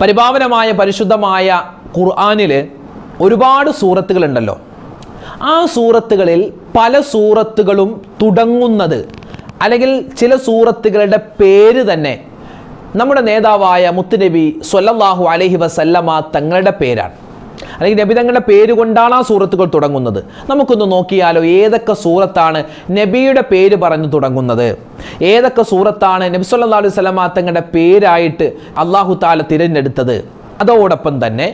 പരിപാവനമായ പരിശുദ്ധമായ ഖുർആാനിൽ ഒരുപാട് സൂറത്തുകളുണ്ടല്ലോ. ആ സൂറത്തുകളിൽ പല സൂറത്തുകളും തുടങ്ങുന്നത് അല്ലെങ്കിൽ ചില സൂറത്തുകളുടെ പേര് തന്നെ നമ്മുടെ നേതാവായ മുത്തുനബി സൊല്ലാഹു അലഹി വസല്ലമ തങ്ങളുടെ പേരാണ്. അല്ലെങ്കിൽ നബി തങ്ങളുടെ പേര് കൊണ്ടാണ് ആ സൂറത്തുകൾ തുടങ്ങുന്നത്. നമുക്കൊന്ന് നോക്കിയാലോ ഏതൊക്കെ സൂറത്താണ് നബിയുടെ പേര് പറഞ്ഞു തുടങ്ങുന്നത്. ഏതൊക്കെ സൂറത്താണ് നബി സല്ലാ അലൈഹി വസല്ലമ തങ്ങളുടെ പേരായിട്ട് അള്ളാഹു താല തിരഞ്ഞെടുത്തത്. അതോടൊപ്പം തന്നെ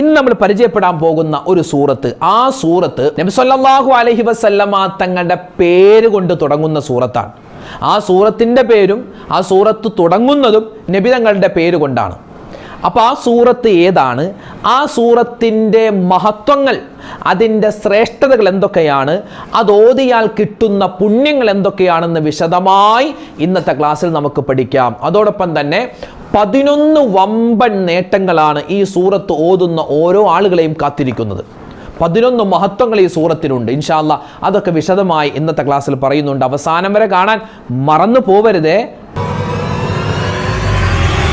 ഇന്ന് നമ്മൾ പരിചയപ്പെടാൻ പോകുന്ന ഒരു സൂറത്ത് ആ സൂറത്ത് നബി സല്ലാഹു അലഹി വസല്ലമ തങ്ങളുടെ പേര് കൊണ്ട് തുടങ്ങുന്ന സൂറത്താണ്. ആ സൂറത്തിന്റെ പേരും ആ സൂറത്ത് തുടങ്ങുന്നതും നബി തങ്ങളുടെ പേര് കൊണ്ടാണ്. അപ്പോൾ ആ സൂറത്ത് ഏതാണ്? ആ സൂറത്തിന്റെ മഹത്വങ്ങൾ അതിന്റെ ശ്രേഷ്ഠതകൾ എന്തൊക്കെയാണ്? അത് ഓതിയാൽ കിട്ടുന്ന പുണ്യങ്ങൾ എന്തൊക്കെയാണെന്ന് വിശദമായി ഇന്നത്തെ ക്ലാസ്സിൽ നമുക്ക് പഠിക്കാം. അതോടൊപ്പം തന്നെ പതിനൊന്ന് വമ്പൻ നേട്ടങ്ങളാണ് ഈ സൂറത്ത് ഓതുന്ന ഓരോ ആളുകളെയും കാത്തിരിക്കുന്നത്. പതിനൊന്ന് മഹത്വങ്ങൾ ഈ സൂറത്തിനുണ്ട് ഇൻഷാല്ല അതൊക്കെ വിശദമായി ഇന്നത്തെ ക്ലാസ്സിൽ പറയുന്നുണ്ട്. അവസാനം വരെ കാണാൻ മറന്നു പോവരുതേ.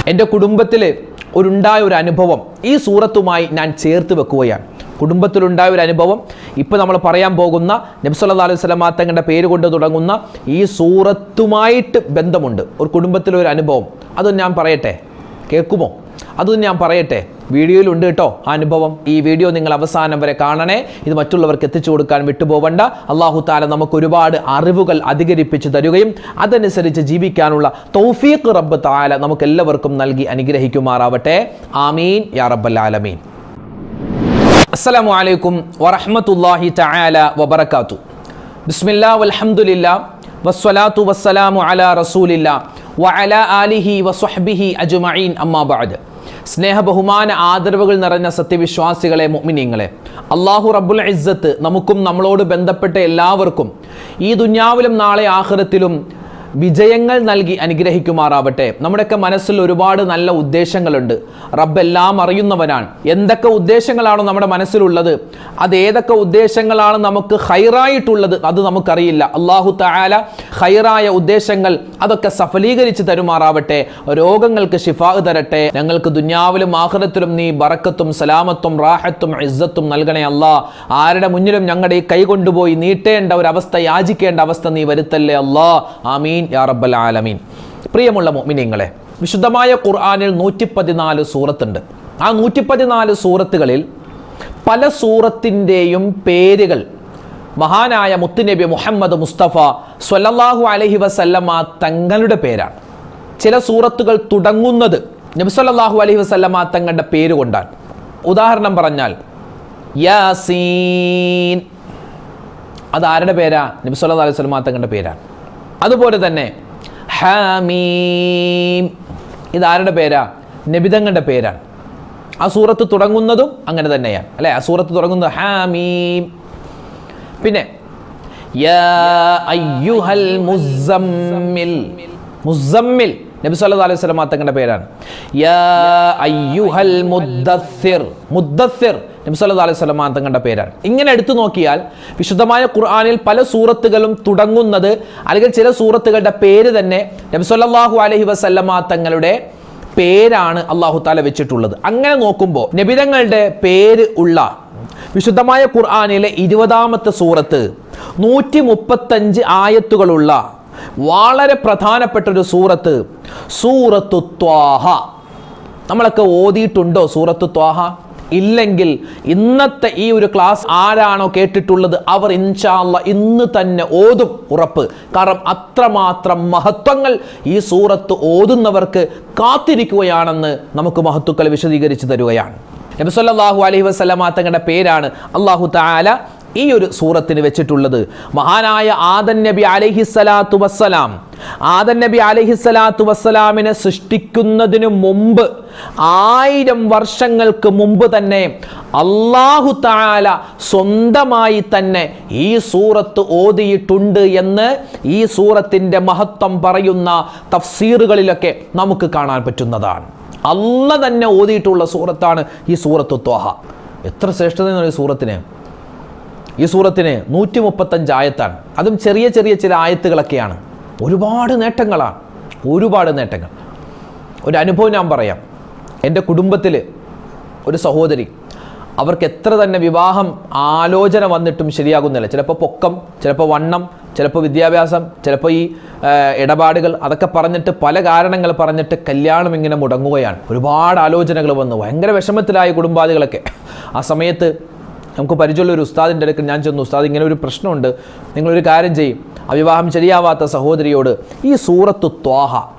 എന്റെ കുടുംബത്തിൽ ഒരുണ്ടായ ഒരു അനുഭവം ഈ സൂറത്തുമായി ഞാൻ ചേർത്ത് വെക്കുകയാണ്. കുടുംബത്തിലുണ്ടായ ഒരു അനുഭവം ഇപ്പോൾ നമ്മൾ പറയാൻ പോകുന്ന നബ്സല്ലാ അലൈഹി സ്വലമാ തങ്ങളുടെ പേര് കൊണ്ട് തുടങ്ങുന്ന ഈ സൂറത്തുമായിട്ട് ബന്ധമുണ്ട്. ഒരു കുടുംബത്തിലൊരു അനുഭവം. അതൊന്നും ഞാൻ പറയട്ടെ? കേൾക്കുമോ? അതും ഞാൻ പറയട്ടെ. വീഡിയോയിലുണ്ട് കേട്ടോ അനുഭവം. ഈ വീഡിയോ നിങ്ങൾ അവസാനം വരെ കാണണേ. ഇത് മറ്റുള്ളവർക്ക് എത്തിച്ചു കൊടുക്കാൻ വിട്ടുപോകണ്ട അള്ളാഹു താല നമുക്ക് ഒരുപാട് അറിവുകൾ അധികരിപ്പിച്ച് തരുകയും അതനുസരിച്ച് ജീവിക്കാനുള്ള തൗഫീഖ് റബ്ബ് താല നമുക്ക് എല്ലാവർക്കും നൽകി അനുഗ്രഹിക്കുമാറാവട്ടെ. ആമീൻ. യാ റബ്ബൽ ആലമീൻ. അസ്സലാമു അലൈക്കും വറഹ്മത്തുള്ളാഹി തആല വബറകാതു ബിസ്മില്ലാ വൽഹംദുലില്ലാ വസ്സലാത്തു വസ്സലാമു അലാ റസൂലില്ലാ വഅലാ ആലിഹി വസ്വഹ്ബിഹി അജ്മഈൻ അമ്മാ ബഅദ്. സ്നേഹ ബഹുമാന ആദരവുകൾ നിറഞ്ഞ സത്യവിശ്വാസികളെ മുഅ്മിനീങ്ങളെ. അള്ളാഹു റബ്ബുൽ ഇസ്സത്ത് നമുക്കും നമ്മളോട് ബന്ധപ്പെട്ട എല്ലാവർക്കും ഈ ദുന്യാവിലും നാളെ ആഖിറത്തിലും വിജയങ്ങൾ നൽകി അനുഗ്രഹിക്കുമാറാവട്ടെ. നമ്മുടെയൊക്കെ മനസ്സിൽ ഒരുപാട് നല്ല ഉദ്ദേശങ്ങളുണ്ട്. റബ്ബ് എല്ലാം അറിയുന്നവനാണ്. എന്തൊക്കെ ഉദ്ദേശങ്ങളാണോ നമ്മുടെ മനസ്സിലുള്ളത് അത് ഏതൊക്കെ ഉദ്ദേശങ്ങളാണ് നമുക്ക് ഹൈറായിട്ടുള്ളത് അത് നമുക്കറിയില്ല. അള്ളാഹു തആല ഹൈറായ ഉദ്ദേശങ്ങൾ അതൊക്കെ സഫലീകരിച്ച് തരുമാറാവട്ടെ. രോഗങ്ങൾക്ക് ശിഫാഹ് തരട്ടെ. ഞങ്ങൾക്ക് ദുന്യാവിലും ആഹ്റത്തിലും നീ ബറക്കത്തും സലാമത്തും റാഹത്തും ഇസ്സത്തും നൽകണേ അല്ലാ. ആരുടെ മുന്നിലും ഞങ്ങളുടെ ഈ കൈ കൊണ്ടുപോയി നീട്ടേണ്ട ഒരു യാചിക്കേണ്ട അവസ്ഥ നീ വരുത്തല്ലേ അല്ലാ. ആമീൻ. യാ റബ്ബൽ ആലമീൻ. പ്രിയമുള്ള മുഅ്മിനീങ്ങളെ വിശുദ്ധമായ ഖുർആാനിൽ നൂറ്റി പതിനാല് സൂറത്തുണ്ട്. ആ നൂറ്റി പതിനാല് സൂറത്തുകളിൽ പല സൂറത്തിന്റെയും പേരുകൾ മഹാനായ മുത്തുനബി മുഹമ്മദ് മുസ്തഫ സ്വല്ലല്ലാഹു അലഹി വസല്ലമ തങ്ങളുടെ പേരാണ്. ചില സൂറത്തുകൾ തുടങ്ങുന്നത് നബി അലഹി വസല്ലമ തങ്ങളുടെ പേര് കൊണ്ടാണ്. ഉദാഹരണം പറഞ്ഞാൽ യാസീൻ. അത് ആരുടെ പേരാ? നബിസ്വല്ലാ അലൈഹി വസല്ലമ തങ്ങളുടെ പേരാണ്. അതുപോലെ തന്നെ ഹാമീം. ഇതാരുടെ പേരാ? നബിതങ്ങളുടെ പേരാണ്. ആ സൂറത്ത് തുടങ്ങുന്നതും അങ്ങനെ തന്നെയാണ്. അല്ലേ? ആ സൂറത്ത് തുടങ്ങുന്നത് ഹാമീം. പിന്നെ മുസമ്മിൽ. നബി സല്ലല്ലാഹു അലൈഹി വസല്ലം തങ്ങളുടെ പേരാണ്. യാ അയ്യുഹൽ മുദ്ദസ്സിർ. മുദ്ദസ്സിർ. നബി സല്ലല്ലാഹു അലൈഹി സ്വലമ തങ്ങളുടെ പേരാണ്. ഇങ്ങനെ എടുത്തു നോക്കിയാൽ വിശുദ്ധമായ ഖുർആാനിൽ പല സൂറത്തുകളും തുടങ്ങുന്നത് അല്ലെങ്കിൽ ചില സൂറത്തുകളുടെ പേര് തന്നെ നബി അലഹി അലൈഹി വസല്ലമ തങ്ങളുടെ പേരാണ് അള്ളാഹു താല വെച്ചിട്ടുള്ളത്. അങ്ങനെ നോക്കുമ്പോൾ നബിതങ്ങളുടെ പേര് ഉള്ള വിശുദ്ധമായ ഖുർആാനിലെ ഇരുപതാമത്തെ സൂറത്ത് നൂറ്റി മുപ്പത്തഞ്ച് ആയത്തുകളുള്ള വളരെ പ്രധാനപ്പെട്ട ഒരു സൂറത്ത് സൂറത്തു ത്വാഹ. നമ്മളൊക്കെ ഓതിയിട്ടുണ്ടോ സൂറത്തു ത്വാഹ? ഇല്ലെങ്കിൽ ഇന്നത്തെ ഈ ഒരു ക്ലാസ് ആരാണോ കേട്ടിട്ടുള്ളത് അവർ ഇൻഷാല്ല ഇന്ന് തന്നെ ഓതും ഉറപ്പ്. കാരണം അത്രമാത്രം മഹത്വങ്ങൾ ഈ സൂറത്ത് ഓതുന്നവർക്ക് കാത്തിരിക്കുകയാണെന്ന് നമുക്ക് മഹത്തുക്കൾ വിശദീകരിച്ചു തരുകയാണ്. നബിസ്വല്ലാഹു അലൈഹി വസല്ലമ തങ്ങളുടെ പേരാണ് അള്ളാഹു തആല ഈ ഒരു സൂറത്തിന് വെച്ചിട്ടുള്ളത്. മഹാനായ ആദൻ നബി അലൈഹിസ്സലാത്തു വസ്സലാം. ആദൻ നബി അലൈഹിസ്സലാത്തു വസ്സലാമിനെ സൃഷ്ടിക്കുന്നതിനു മുമ്പ് ആയിരം വർഷങ്ങൾക്ക് മുമ്പ് തന്നെ അള്ളാഹു താല സ്വന്തമായി തന്നെ ഈ സൂറത്ത് ഓതിയിട്ടുണ്ട് എന്ന് ഈ സൂറത്തിന്റെ മഹത്വം പറയുന്ന തഫ്സീറുകളിലൊക്കെ നമുക്ക് കാണാൻ പറ്റുന്നതാണ്. അല്ല തന്നെ ഓതിയിട്ടുള്ള സൂറത്താണ് ഈ സൂറത്ത് ത്വാഹ. എത്ര ശ്രേഷ്ഠത ഈ സൂറത്തിന്? ഈ സൂറത്തിന് നൂറ്റി മുപ്പത്തഞ്ച് ആയത്താണ്. അതും ചെറിയ ചെറിയ ചില ആയത്തുകളൊക്കെയാണ്. ഒരുപാട് നേട്ടങ്ങളാണ്. ഒരുപാട് നേട്ടങ്ങൾ. ഒരു അനുഭവം ഞാൻ പറയാം. എന്റെ കുടുംബത്തിൽ ഒരു സഹോദരി അവർക്ക് എത്ര തന്നെ വിവാഹം ആലോചന വന്നിട്ടും ശരിയാകുന്നില്ല. ചിലപ്പോൾ പൊക്കം ചിലപ്പോൾ വണ്ണം ചിലപ്പോൾ വിദ്യാഭ്യാസം ചിലപ്പോൾ ഈ ഇടപാടുകൾ അതൊക്കെ പറഞ്ഞിട്ട് പല കാരണങ്ങൾ പറഞ്ഞിട്ട് കല്യാണം ഇങ്ങനെ മുടങ്ങുകയാണ്. ഒരുപാട് ആലോചനകൾ വന്നു. ഭയങ്കര വിഷമത്തിലായ കുടുംബാദികളൊക്കെ. ആ സമയത്ത് നമുക്ക് പരിചയമുള്ള ഒരു ഉസ്താദിന്റെ അടുക്കൽ ഞാൻ ചെന്നു. ഉസ്താദ് ഇങ്ങനെ ഒരു പ്രശ്നമുണ്ട്. നിങ്ങളൊരു കാര്യം ചെയ്യും. അവിവാഹം വിവാഹം ശരിയാവാത്ത സഹോദരിയോട് ഈ സൂറത്ത് ത്വാഹ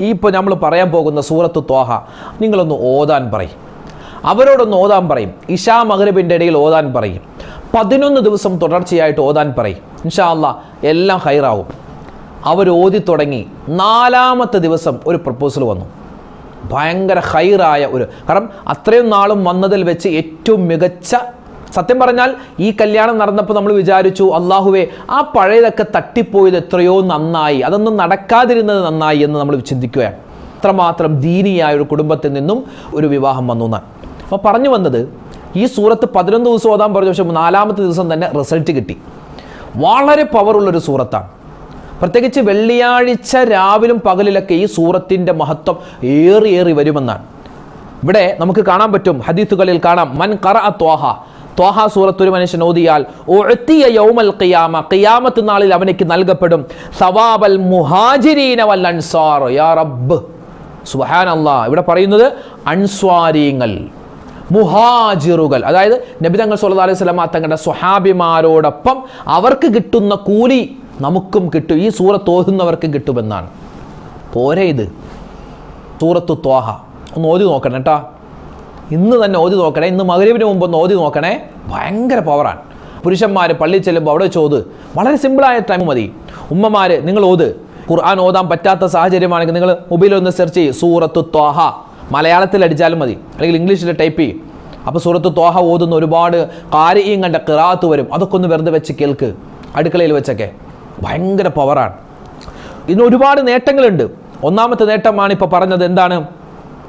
ഈ ഇപ്പോൾ നമ്മൾ പറയാൻ പോകുന്ന സൂറത്ത് ത്വാഹ നിങ്ങളൊന്ന് ഓതാൻ പറയും. അവരോടൊന്ന് ഓതാൻ പറയും. ഇഷാ മഹ്രബിന്റെ ഇടയിൽ ഓതാൻ പറയും. പതിനൊന്ന് ദിവസം തുടർച്ചയായിട്ട് ഓതാൻ പറയും. ഇൻഷാ അല്ല എല്ലാം ഹൈറാവും. അവർ ഓതി തുടങ്ങി. നാലാമത്തെ ദിവസം ഒരു പ്രപ്പോസൽ വന്നു. ഭയങ്കര ഹൈറായ ഒരു കാരണം അത്രയും നാളും വന്നതിൽ വെച്ച് ഏറ്റവും മികച്ച സത്യം പറഞ്ഞാൽ ഈ കല്യാണം നടന്നപ്പോൾ നമ്മൾ വിചാരിച്ചു അള്ളാഹുവെ ആ പഴയതൊക്കെ തട്ടിപ്പോയത് എത്രയോ നന്നായി അതൊന്നും നടക്കാതിരുന്നത് നന്നായി എന്ന് നമ്മൾ ചിന്തിക്കുകയാണ്. അത്രമാത്രം ദീനിയായ ഒരു കുടുംബത്തിൽ നിന്നും ഒരു വിവാഹം വന്നു എന്നാണ്. അപ്പോൾ പറഞ്ഞു വന്നത് ഈ സൂറത്ത് പതിനൊന്ന് ദിവസം ഓതാൻ പറഞ്ഞു പക്ഷേ നാലാമത്തെ ദിവസം തന്നെ റിസൾട്ട് കിട്ടി. വളരെ പവറുള്ളൊരു സൂറത്താണ്. പ്രത്യേകിച്ച് വെള്ളിയാഴ്ച രാവിലും പകലിലൊക്കെ ഈ സൂറത്തിന്റെ മഹത്വം ഏറി ഏറി വരുമെന്നാണ്. ഇവിടെ നമുക്ക് കാണാൻ പറ്റും ഹദീസുകളിൽ കാണാം മൻ കറ ത്വാഹ ത്വാഹ സൂറത്ത് ഒരു മനുഷ്യൻ ഓതിയാൽ ഒഴുത്തിയ യൗമൽ ഖിയാമ ഖിയാമത്ത് നാളിൽ അവനക്ക് നൽകപ്പെടും സവാബൽ മുഹാജിരീന വൽ അൻസാർ യാ റബ്ബ് സുബ്ഹാനല്ലാഹ് ഇവിടെ പറയുന്നത് അൻസ്വാരീങ്ങൾ മുഹാജിറുകൾ. അതായത് നബി തങ്ങൾ സല്ലല്ലാഹു അലൈഹി സ്വലമ തങ്ങളുടെ സ്വഹാബിമാരോടൊപ്പം അവർക്ക് കിട്ടുന്ന കൂലി നമുക്കും കിട്ടും. ഈ സൂറത്ത് ഓതുന്നവർക്ക് കിട്ടുമെന്നാണ്. പോരെ ഇത്? സൂറത്ത് ത്വാഹ. ഒന്ന് ഓതി നോക്കണം കേട്ടോ. ഇന്ന് തന്നെ ഓതി നോക്കണേ ഇന്ന് മകരവിന് മുമ്പ് ഒന്ന് ഓതി നോക്കണേ ഭയങ്കര പവറാണ് പുരുഷന്മാർ പള്ളിയിൽ ചെല്ലുമ്പോൾ അവിടെ ചോദ് വളരെ സിമ്പിളായ ടൈം മതി. ഉമ്മമാർ നിങ്ങൾ ഓത്. ഖുർആൻ ഓതാൻ പറ്റാത്ത സാഹചര്യമാണെങ്കിൽ നിങ്ങൾ മൊബൈലിൽ ഒന്ന് സെർച്ച് ചെയ്യും സൂറത്ത് ത്വാഹ. മലയാളത്തിൽ അടിച്ചാലും മതി. അല്ലെങ്കിൽ ഇംഗ്ലീഷിൽ ടൈപ്പ് ചെയ്യും. അപ്പോൾ സൂറത്ത് ത്വാഹ ഓതുന്ന ഒരുപാട് കാര്യം കണ്ട കിറാത്ത് വരും. അതൊക്കെ ഒന്ന് വെറുതെ വെച്ച് കേൾക്ക്. അടുക്കളയിൽ വെച്ചൊക്കെ. ഭയങ്കര പവറാണ് ഇതിന് ഒരുപാട് നേട്ടങ്ങളുണ്ട്. ഒന്നാമത്തെ നേട്ടമാണ് ഇപ്പോൾ പറഞ്ഞത് എന്താണ്?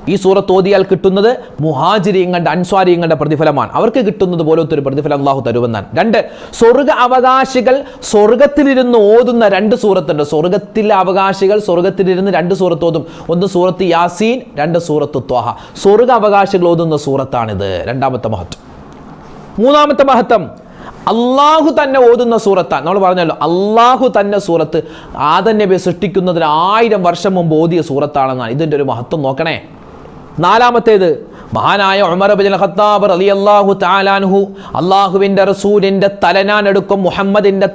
ഈ സൂറത്ത് ഓതിയാൽ കിട്ടുന്നത് മുഹാജിരിയങ്ങളുടെ അൻസ്വാരിയങ്ങളുടെ പ്രതിഫലമാണ്. അവർക്ക് കിട്ടുന്നത് പോലത്തെ ഒരു പ്രതിഫലം അള്ളാഹു തരുമെന്നാണ്. രണ്ട് സ്വർഗ അവകാശികൾ സ്വർഗത്തിലിരുന്ന് ഓതുന്ന രണ്ട് സൂറത്തുണ്ട്. സ്വർഗത്തിലെ അവകാശികൾ സ്വർഗത്തിലിരുന്ന് രണ്ട് സൂറത്ത് ഓതും. ഒന്ന് സൂറത്ത് യാസീൻ രണ്ട് സൂറത്ത് ത്വാഹ. സ്വർഗ അവകാശികൾ ഓതുന്ന സൂറത്താണിത്. രണ്ടാമത്തെ മഹത്വം. മൂന്നാമത്തെ മഹത്വം അള്ളാഹു തന്നെ ഓതുന്ന സൂറത്താണ്. നമ്മൾ പറഞ്ഞല്ലോ അള്ളാഹു തന്നെ സൂറത്ത് ആദൻ സൃഷ്ടിക്കുന്നതിന് ആയിരം വർഷം മുമ്പ് ഓതിയ സൂറത്താണെന്നാണ്. ഇതിന്റെ ഒരു മഹത്വം നോക്കണേ. നാലാമത്തേത് മഹാനായ ഉമർ ബിൻ ഖത്താബ് റളിയല്ലാഹു തആലാൻഹു അള്ളാഹുവിന്റെ റസൂലിന്റെ തലനാൻ എടുക്കും മുഹമ്മദിന്റെ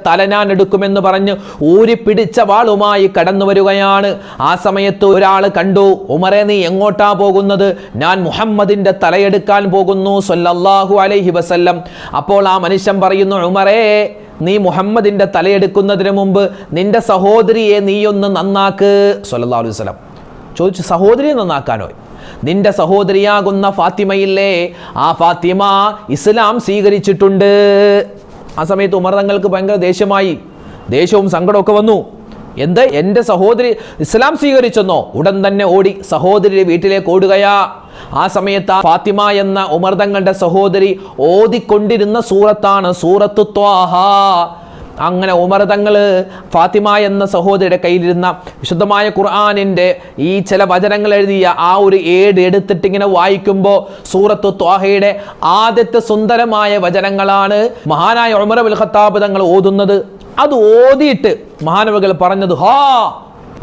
ഊരിപ്പിടിച്ച വാളുമായി കടന്നു വരികയാണ്. ആ സമയത്ത് ഒരാൾ കണ്ടു ഉമറെ നീ എങ്ങോട്ടാ പോകുന്നത്? ഞാൻ മുഹമ്മദിന്റെ തലയെടുക്കാൻ പോകുന്നു സൊല്ലാഹു അലൈഹി വസല്ലം. അപ്പോൾ ആ മനുഷ്യൻ പറയുന്നു ഉമറേ നീ മുഹമ്മദിന്റെ തലയെടുക്കുന്നതിന് മുമ്പ് നിന്റെ സഹോദരിയെ നീയൊന്ന് നന്നാക്ക്. സൊല്ലാ അലൈഹി വസ്ലം ചോദിച്ചു സഹോദരിയെ നന്നാക്കാനോ? നിന്റെ സഹോദരിയാകുന്ന ഫാത്തിമയില്ലേ? ആ ഫാത്തിമ ഇസ്ലാം സ്വീകരിച്ചിട്ടുണ്ട്. ആ സമയത്ത് ഉമർ തങ്ങൾക്ക് ഭയങ്കര ദേഷ്യമായി. ദേഷ്യവും സങ്കടമൊക്കെ വന്നു. എന്ത്? എന്റെ സഹോദരി ഇസ്ലാം സ്വീകരിച്ചെന്നോ? ഉടൻ തന്നെ ഓടി സഹോദരിയുടെ വീട്ടിലേക്ക് ഓടുകയാ. ആ സമയത്ത് ഫാത്തിമ എന്ന ഉമർ തങ്ങളുടെ സഹോദരി ഓതിക്കൊണ്ടിരുന്ന സൂറത്താണ് സൂറത്ത് ത്വാഹ. അങ്ങനെ ഉമർ തങ്ങൾ ഫാത്തിമ എന്ന സഹോദരിയുടെ കയ്യിലിരുന്ന വിശുദ്ധമായ ഖുർആാനിന്റെ ഈ ചില വചനങ്ങൾ എഴുതിയ ആ ഒരു ഏട് എടുത്തിട്ട് ഇങ്ങനെ വായിക്കുമ്പോൾ സൂറത്ത് ത്വാഹയുടെ ആദ്യത്തെ സുന്ദരമായ വചനങ്ങളാണ് മഹാനായ ഉമർ അബുൽ ഖത്താബ് തങ്ങൾ ഓതുന്നത്. അത് ഓതിയിട്ട് മഹാനവകൾ പറഞ്ഞത് ഹാ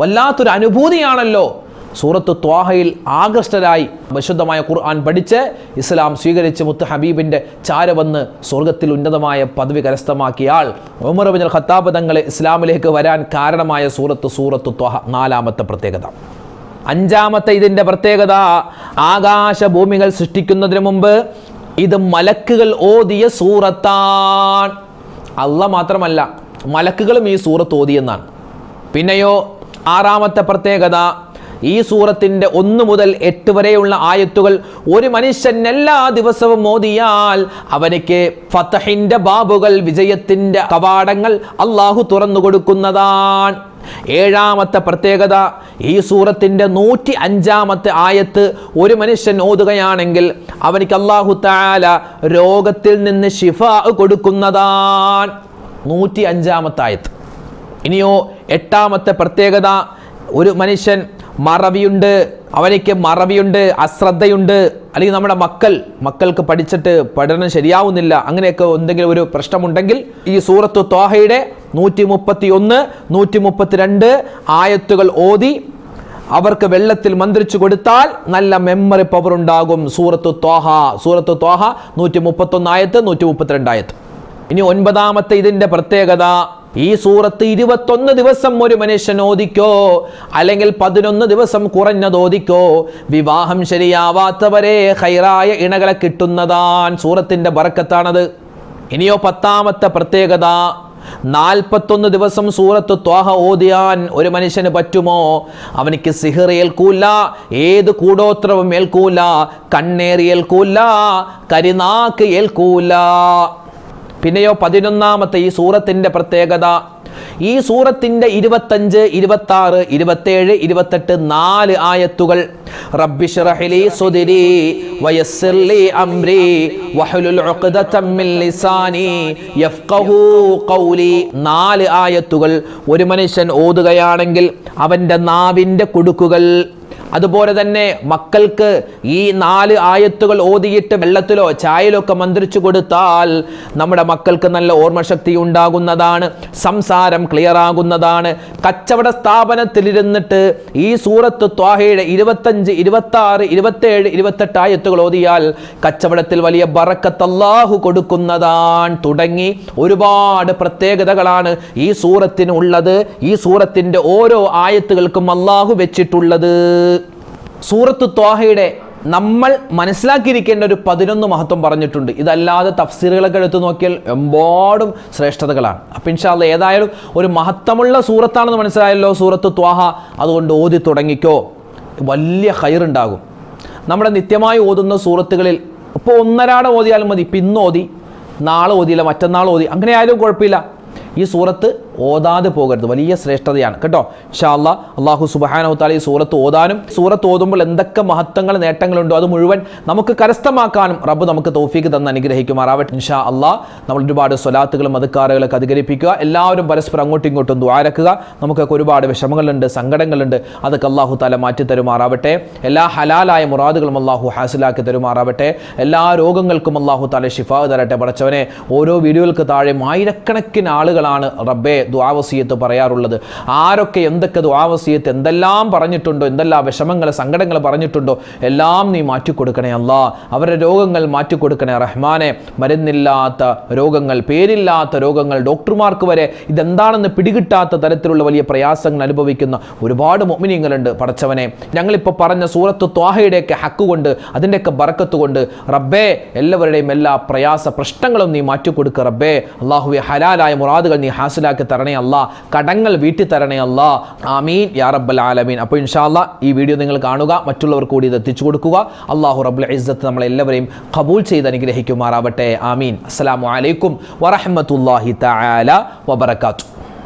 വല്ലാത്തൊരു അനുഭൂതിയാണല്ലോ. സൂറത്ത് ത്വാഹയിൽ ആകൃഷ്ടരായി വിശുദ്ധമായ ഖുർആൻ പഠിച്ച് ഇസ്ലാം സ്വീകരിച്ച് മുത്ത് ഹബീബിന്റെ ചാരവന്ന് സ്വർഗത്തിൽ ഉന്നതമായ പദവി കരസ്ഥമാക്കിയാൽ ഉമർ ബിൻ ഖത്താബ് തങ്ങളെ ഇസ്ലാമിലേക്ക് വരാൻ കാരണമായ സൂറത്ത് സൂറത്ത് ത്വാഹ നാലാമത്തെ പ്രത്യേകത. അഞ്ചാമത്തെ ഇതിന്റെ പ്രത്യേകത ആകാശഭൂമികൾ സൃഷ്ടിക്കുന്നതിന് മുമ്പ് ഇത് മലക്കുകൾ ഓതിയ സൂറത്താണ്. അല്ല മാത്രമല്ല മലക്കുകളും ഈ സൂറത്ത് ഓതിയെന്നാണ്. പിന്നെയോ ആറാമത്തെ പ്രത്യേകത ഈ സൂറത്തിന്റെ ഒന്ന് മുതൽ എട്ട് വരെയുള്ള ആയത്തുകൾ ഒരു മനുഷ്യൻ എല്ലാ ദിവസവും മോദിയാൽ അവനക്ക് ഫത്തഹിന്റെ ബാബുകൾ വിജയത്തിന്റെ കവാടങ്ങൾ അള്ളാഹു തുറന്നു കൊടുക്കുന്നതാണ്. ഏഴാമത്തെ പ്രത്യേകത ഈ സൂറത്തിന്റെ നൂറ്റി അഞ്ചാമത്തെ ആയത്ത് ഒരു മനുഷ്യൻ ഓതുകയാണെങ്കിൽ അവനിക്ക് അള്ളാഹു താല രോഗത്തിൽ നിന്ന് ഷിഫ കൊടുക്കുന്നതാണ്. നൂറ്റി അഞ്ചാമത്തെ ആയത്ത്. ഇനിയോ എട്ടാമത്തെ പ്രത്യേകത ഒരു മനുഷ്യൻ മറവിയുണ്ട്. അവനിക്ക് മറവിയുണ്ട് അശ്രദ്ധയുണ്ട്. അല്ലെങ്കിൽ നമ്മുടെ മക്കൾ മക്കൾക്ക് പഠിച്ചിട്ട് പഠനം ശരിയാവുന്നില്ല. അങ്ങനെയൊക്കെ എന്തെങ്കിലും ഒരു പ്രശ്നമുണ്ടെങ്കിൽ ഈ സൂറത്ത് തോഹയുടെ നൂറ്റി മുപ്പത്തി ഒന്ന് നൂറ്റി മുപ്പത്തിരണ്ട് ആയത്തുകൾ ഓതി അവർക്ക് വെള്ളത്തിൽ മന്ത്രിച്ചു കൊടുത്താൽ നല്ല മെമ്മറി പവർ ഉണ്ടാകും സൂറത്ത് തോഹ സൂറത്ത് തോഹ നൂറ്റി മുപ്പത്തൊന്ന് ആയത്ത് നൂറ്റി മുപ്പത്തിരണ്ട് ആയത്ത്. ഇനി ഒൻപതാമത്തെ ഇതിന്റെ പ്രത്യേകത. ഈ സൂറത്ത് ഇരുപത്തൊന്ന് ദിവസം ഒരു മനുഷ്യൻ ഓദിക്കോ അല്ലെങ്കിൽ പതിനൊന്ന് ദിവസം കുറഞ്ഞത് ഓദിക്കോ വിവാഹം ശരിയാവാത്തവരെ ഹൈറായ ഇണകളെ കിട്ടുന്നതാൻ സൂറത്തിന്റെ ബറക്കത്താണത്. ഇനിയോ പത്താമത്തെ പ്രത്യേകത നാൽപ്പത്തൊന്ന് ദിവസം സൂറത്ത് ത്വാഹ ഓതിയാൻ ഒരു മനുഷ്യന് പറ്റുമോ? അവനിക്ക് സിഹിർ ഏൽക്കൂല ഏത് കൂടോത്രവും ഏൽക്കൂല കണ്ണേറി ഏൽക്കൂല കരിനാക്ക് ഏൽക്കൂല. പിന്നെയോ പതിനൊന്നാമത്തെ ഈ സൂറത്തിന്റെ പ്രത്യേകത. ഈ സൂറത്തിന്റെ ഇരുപത്തഞ്ച് ഇരുപത്തി ആറ് ഇരുപത്തേഴ് ഇരുപത്തെട്ട് നാല് ആയത്തുകൾ. യഫ്ഖഹു ഖൗലി. നാല് ആയത്തുകൾ. ഒരു മനുഷ്യൻ ഓതുകയാണെങ്കിൽ അവന്റെ നാവിന്റെ കുടുക്കുകൾ അതുപോലെ തന്നെ മക്കൾക്ക് ഈ നാല് ആയത്തുകൾ ഓതിയിട്ട് വെള്ളത്തിലോ ചായയിലോ ഒക്കെ മന്ത്രിച്ചു കൊടുത്താൽ നമ്മുടെ മക്കൾക്ക് നല്ല ഓർമ്മശക്തി ഉണ്ടാകുന്നതാണ് സംസാരം ക്ലിയർ ആകുന്നതാണ്. കച്ചവട സ്ഥാപനത്തിലിരുന്നിട്ട് ഈ സൂറത്ത് ത്വാഹയുടെ ഇരുപത്തഞ്ച് ഇരുപത്തി ആറ് ഇരുപത്തേഴ് ഇരുപത്തെട്ട് ആയത്തുകൾ ഓതിയാൽ കച്ചവടത്തിൽ വലിയ ബറക്കത്ത് കൊടുക്കുന്നതാണ്. തുടങ്ങി ഒരുപാട് പ്രത്യേകതകളാണ് ഈ സൂറത്തിന് ഉള്ളത്. ഈ സൂറത്തിന്റെ ഓരോ ആയത്തുകൾക്കും അല്ലാഹു വെച്ചിട്ടുള്ളത്. സൂറത്ത് ത്വാഹയുടെ നമ്മൾ മനസ്സിലാക്കിയിരിക്കേണ്ട ഒരു പതിനൊന്ന് മഹത്വം പറഞ്ഞിട്ടുണ്ട്. ഇതല്ലാതെ തഫ്സീറുകളൊക്കെ എടുത്തു നോക്കിയാൽ എമ്പാടും ശ്രേഷ്ഠതകളാണ്. അപ്പം ഇൻഷാല്ല ഏതായാലും ഒരു മഹത്വമുള്ള സൂറത്താണെന്ന് മനസ്സിലായല്ലോ സൂറത്ത് ത്വാഹ. അതുകൊണ്ട് ഓതി തുടങ്ങിക്കോ. വലിയ ഹൈറുണ്ടാകും നമ്മുടെ നിത്യമായി ഓതുന്ന സൂറത്തുകളിൽ ഇപ്പോൾ ഒന്നരാട് ഓതിയാലും മതി പിന്നോതി നാളെ ഓതിയില്ല മറ്റന്നാൾ ഓതി. അങ്ങനെ ആയാലും കുഴപ്പമില്ല. ഈ സൂറത്ത് ഓതാതെ പോകരുത്. വലിയ ശ്രേഷ്ഠതയാണ്. കേട്ടോ? ഷാ അല്ലാ അള്ളാഹു സുബാനോ താല സൂറത്ത് ഓതാനും സൂറത്ത് ഓതുമ്പോൾ എന്തൊക്കെ മഹത്വങ്ങൾ നേട്ടങ്ങളുണ്ടോ അത് മുഴുവൻ നമുക്ക് കരസ്ഥമാക്കാനും റബ്ബ് നമുക്ക് തോഫീക്ക് തന്ന് അനുഗ്രഹിക്കുമാറാവട്ടെ. ഇൻഷാ അള്ളാഹ് നമ്മൾ ഒരുപാട് സ്വലാത്തുകളും മതക്കാറുകളൊക്കെ അധികരിപ്പിക്കുക. എല്ലാവരും പരസ്പരം അങ്ങോട്ടും ഇങ്ങോട്ടും ദ്വാരക്കുക നമുക്കൊക്കെ ഒരുപാട് വിഷമങ്ങളുണ്ട് സങ്കടങ്ങളുണ്ട്. അതൊക്കെ അള്ളാഹു താല മാറ്റി തരുമാറാവട്ടെ. എല്ലാ ഹലാലായ മുറാദുകളും അള്ളാഹു ഹാസിലാക്കി തരുമാറാവട്ടെ. എല്ലാ രോഗങ്ങൾക്കും അള്ളാഹു താല ഷിഫാ തരട്ടെ. പടച്ചവനെ ഓരോ വീഡിയോകൾക്ക് താഴെ ആയിരക്കണക്കിന് ആളുകളാണ് റബ്ബെ. ദ്വാവസീയത്ത് പറയാറുള്ളത്? ആരൊക്കെ എന്തൊക്കെ ദ്വാവസീയത്ത് എന്തെല്ലാം പറഞ്ഞിട്ടുണ്ടോ എന്തെല്ലാം വിഷമങ്ങൾ സങ്കടങ്ങൾ പറഞ്ഞിട്ടുണ്ടോ എല്ലാം നീ മാറ്റിക്കൊടുക്കണേ അല്ല. അവരുടെ രോഗങ്ങൾ മാറ്റിക്കൊടുക്കണേ റഹ്മാനെ. മരുന്നില്ലാത്ത രോഗങ്ങൾ പേരില്ലാത്ത രോഗങ്ങൾ ഡോക്ടർമാർക്ക് വരെ ഇതെന്താണെന്ന് പിടികിട്ടാത്ത തരത്തിലുള്ള വലിയ പ്രയാസങ്ങൾ അനുഭവിക്കുന്ന ഒരുപാട് മൊമിനിയങ്ങളുണ്ട് പടച്ചവനെ. ഞങ്ങളിപ്പോൾ പറഞ്ഞ സൂറത്ത് ത്വാഹയുടെയൊക്കെ ഹക്ക് കൊണ്ട് അതിന്റെയൊക്കെ ബറക്കത്ത് കൊണ്ട് റബ്ബേ എല്ലാവരുടെയും എല്ലാ പ്രയാസ പ്രശ്നങ്ങളും നീ മാറ്റിക്കൊടുക്കുക റബ്ബേ. അള്ളാഹുവെ ഹലാലായ മുറാദുകൾ നീ ഹാസിലാക്കി തരണേ അല്ല കടങ്ങൾ വീട്ടി തരണേ അല്ല ആമീൻ. യാ റബ്ബൽ ആലമീൻ. അപ്പോൾ ഇൻഷാല്ല ഈ വീഡിയോ നിങ്ങൾ കാണുക മറ്റുള്ളവർ കൂടി ഇത് എത്തിച്ചു കൊടുക്കുക. അള്ളാഹു റബ്ബുൽ ഇസ്സത്ത് നമ്മളെല്ലാവരെയും കബൂൽ ചെയ്ത് അനുഗ്രഹിക്കുമാറാവട്ടെ. ആമീൻ. അസ്സാം വലൈക്കും വറഹ്മത്തുള്ളാഹി തആല വബറകാതുഹു.